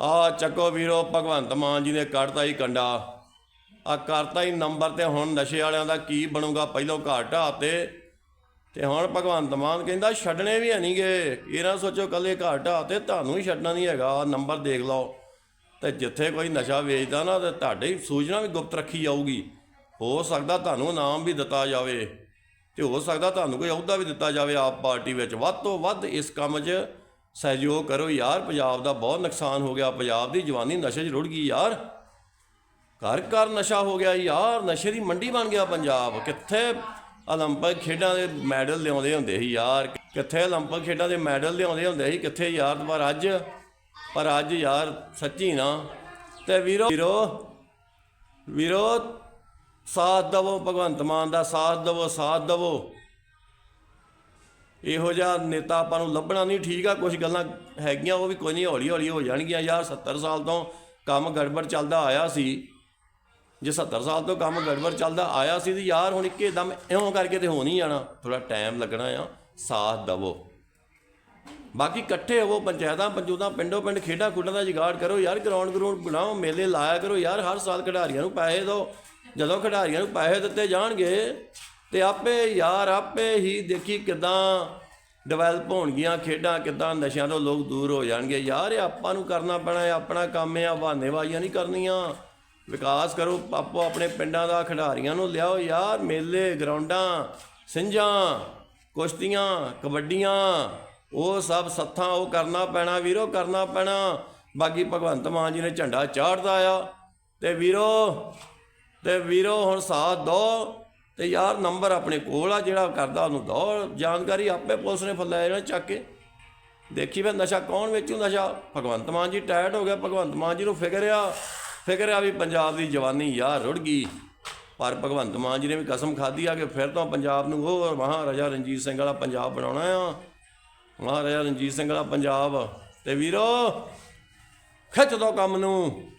ਆ ਚੱਕੋ ਵੀਰੋ, ਭਗਵੰਤ ਮਾਨ ਜੀ ਨੇ ਕੱਢਤਾ ਹੀ ਕੰਡਾ। ਆ ਕਰਤਾ ਹੀ ਨੰਬਰ ਤੇ ਹੁਣ ਨਸ਼ੇ ਵਾਲਿਆਂ ਦਾ ਕੀ ਬਣੂਗਾ ਪਹਿਲੋਂ ਘਰ ਢਾਹ ਤੇ। ਤੇ ਹੁਣ ਭਗਵੰਤ ਮਾਨ ਕਹਿੰਦਾ ਛੱਡਣੇ ਵੀ ਨਹੀਂਗੇ ਇਹ ਨਾ ਸੋਚੋ ਕੱਲੇ ਘਰ ਢਾਹ ਤੇ ਤੁਹਾਨੂੰ ਹੀ ਛੱਡਣਾ ਨਹੀਂ ਹੈਗਾ। ਆਹ ਨੰਬਰ ਦੇਖ ਲਓ। ਤੇ ਜਿੱਥੇ ਕੋਈ ਨਸ਼ਾ ਵੇਚਦਾ ਨਾ ਤੇ ਤੁਹਾਡੀ ਸੂਚਨਾ ਵੀ ਗੁਪਤ ਰੱਖੀ ਜਾਊਗੀ। ਹੋ ਸਕਦਾ ਤੁਹਾਨੂੰ ਇਨਾਮ ਵੀ ਦਿੱਤਾ ਜਾਵੇ। ਤੇ ਹੋ ਸਕਦਾ ਤੁਹਾਨੂੰ ਕੋਈ ਅਹੁਦਾ ਵੀ ਦਿੱਤਾ ਜਾਵੇ ਆਪ ਪਾਰਟੀ ਵਿੱਚ। ਵੱਧ ਤੋਂ ਵੱਧ ਇਸ ਕੰਮ 'ਚ ਸਹਿਯੋਗ ਕਰੋ ਯਾਰ ਪੰਜਾਬ ਦਾ ਬਹੁਤ ਨੁਕਸਾਨ ਹੋ ਗਿਆ ਪੰਜਾਬ ਦੀ ਜਵਾਨੀ ਨਸ਼ੇ 'ਚ ਰੁੜ ਗਈ ਯਾਰ ਘਰ ਘਰ ਨਸ਼ਾ ਹੋ ਗਿਆ ਯਾਰ ਨਸ਼ੇ ਦੀ ਮੰਡੀ ਬਣ ਗਿਆ ਪੰਜਾਬ ਕਿੱਥੇ 올림픽 ਖੇਡਾਂ ਦੇ ਮੈਡਲ ਲਿਆਉਂਦੇ ਹੁੰਦੇ ਸੀ ਯਾਰ ਕਿੱਥੇ 올림픽 ਖੇਡਾਂ ਦੇ ਮੈਡਲ ਲਿਆਉਂਦੇ ਹੁੰਦੇ ਸੀ ਕਿੱਥੇ ਯਾਰ ਪਰ ਅੱਜ ਪਰ ਅੱਜ ਯਾਰ ਸੱਚੀ ਨਾ ਤੇ ਵੀਰੋ ਵੀਰੋ ਵੀਰੋ ਸਾਥ ਦਵੋ ਭਗਵੰਤ ਮਾਨ ਦਾ ਸਾਥ ਦਵੋ ਸਾਥ ਦਵੋ ਇਹੋ ਜਿਹਾ ਨੇਤਾ ਆਪਾਂ ਨੂੰ ਲੱਭਣਾ ਨਹੀਂ, ਠੀਕ ਆ ਕੁਝ ਗੱਲਾਂ ਹੈਗੀਆਂ, ਉਹ ਵੀ ਕੋਈ ਨਹੀਂ ਹੌਲੀ ਹੌਲੀ ਹੋ ਜਾਣਗੀਆਂ। ਯਾਰ 70 ਸਾਲ ਤੋਂ ਕੰਮ ਗੜਬੜ ਚੱਲਦਾ ਆਇਆ ਸੀ। ਜੇ 70 ਸਾਲ ਤੋਂ ਕੰਮ ਗੜਬੜ ਚੱਲਦਾ ਆਇਆ ਸੀ ਤੇ ਯਾਰ ਹੁਣ ਇੱਕੇ ਦਮ ਇਉਂ ਕਰਕੇ ਤੇ ਹੋ ਨਹੀਂ ਜਾਣਾ। ਥੋੜਾ ਟਾਈਮ ਲੱਗਣਾ ਆ, ਸਾਥ ਦਵੋ। ਬਾਕੀ ਇਕੱਠੇ ਹੋਵੋ, ਪੰਚਾਇਤਾਂ, ਪੰਚੂਤਾਂ, ਪਿੰਡੋਂ ਪਿੰਡ ਖੇਡਾਂ ਖੁੱਡਾਂ ਦਾ ਜੁਗਾੜ ਕਰੋ। ਯਾਰ ਗਰਾਊਂਡ ਗਰਾਊਂਡ ਬਣਾਓ, ਮੇਲੇ ਲਾਇਆ ਕਰੋ। ਯਾਰ ਹਰ ਸਾਲ ਖਿਡਾਰੀਆਂ ਨੂੰ ਪੈਸੇ ਦਿਓ। ਜਦੋਂ ਖਿਡਾਰੀਆਂ ਨੂੰ ਪੈਸੇ ਦਿੱਤੇ ਜਾਣਗੇ ਤੇ ਆਪੇ ਯਾਰ, ਆਪੇ ਹੀ ਦੇਖੀ ਕਿਦਾਂ ਡਿਵੈਲਪ ਹੋਣਗੀਆਂ ਖੇਡਾਂ, ਕਿਦਾਂ ਨਸ਼ਿਆਂ ਤੋਂ ਲੋਕ ਦੂਰ ਹੋ ਜਾਣਗੇ। ਯਾਰ, ਇਹ ਆਪਾਂ ਨੂੰ ਕਰਨਾ ਪੈਣਾ ਹੈ, ਆਪਣਾ ਕੰਮ ਹੈ ਆ ਬਹਾਨੇਬਾਜ਼ੀਆਂ ਨਹੀਂ ਕਰਨੀਆਂ। ਵਿਕਾਸ ਕਰੋ, ਆਪੋ ਆਪਣੇ ਪਿੰਡਾਂ ਦਾ, ਖਿਡਾਰੀਆਂ ਨੂੰ ਲਿਆਓ। ਯਾਰ, ਮੇਲੇ, ਗਰਾਊਂਡਾਂ ਸਿੰਝਾਂ ਕੁਸ਼ਤੀਆਂ, ਕਬੱਡੀਆਂ, ਉਹ ਸਭ ਸੱਥਾਂ, ਉਹ ਕਰਨਾ ਪੈਣਾ, ਵੀਰੋ, ਕਰਨਾ ਪੈਣਾ। ਬਾਕੀ ਭਗਵੰਤ ਮਾਨ ਜੀ ਨੇ ਝੰਡਾ ਚਾੜਦਾ ਆ। ਤੇ ਵੀਰੋ ਤੇ ਵੀਰੋ, ਹੁਣ ਸਾਥ ਦੋ ਤੇ ਯਾਰ ਨੰਬਰ ਆਪਣੇ ਕੋਲ ਆ, ਜਿਹੜਾ ਕਰਦਾ ਉਹਨੂੰ ਦੋ। ਜਾਣਕਾਰੀ ਆਪੇ ਪੁਲਿਸ ਨੇ ਫੱਲਾ ਜਾਣਾ ਚੱਕ ਕੇ। ਦੇਖੀ ਫਿਰ ਨਸ਼ਾ ਕੌਣ ਵੇਚੂ ਨਸ਼ਾ? ਭਗਵੰਤ ਮਾਨ ਜੀ ਟਾਇਰਡ ਹੋ ਗਿਆ। ਭਗਵੰਤ ਮਾਨ ਜੀ ਨੂੰ ਫਿਕਰ ਆ। ਫਿਕਰ ਆ ਵੀ ਪੰਜਾਬ ਦੀ ਜਵਾਨੀ ਯਾਰ ਰੁੜ ਗਈ। ਪਰ ਭਗਵੰਤ ਮਾਨ ਜੀ ਨੇ ਵੀ ਕਸਮ ਖਾਧੀ ਆ ਕਿ ਫਿਰ ਤੋਂ ਪੰਜਾਬ ਨੂੰ ਉਹ ਮਹਾਰਾਜਾ ਰਣਜੀਤ ਸਿੰਘ ਵਾਲਾ ਪੰਜਾਬ ਬਣਾਉਣਾ ਆ। ਮਹਾਰਾਜਾ ਰਣਜੀਤ ਸਿੰਘ ਵਾਲਾ ਪੰਜਾਬ। ਤੇ ਵੀਰੋ, ਖਿੱਚ ਦੋ ਕੰਮ ਨੂੰ।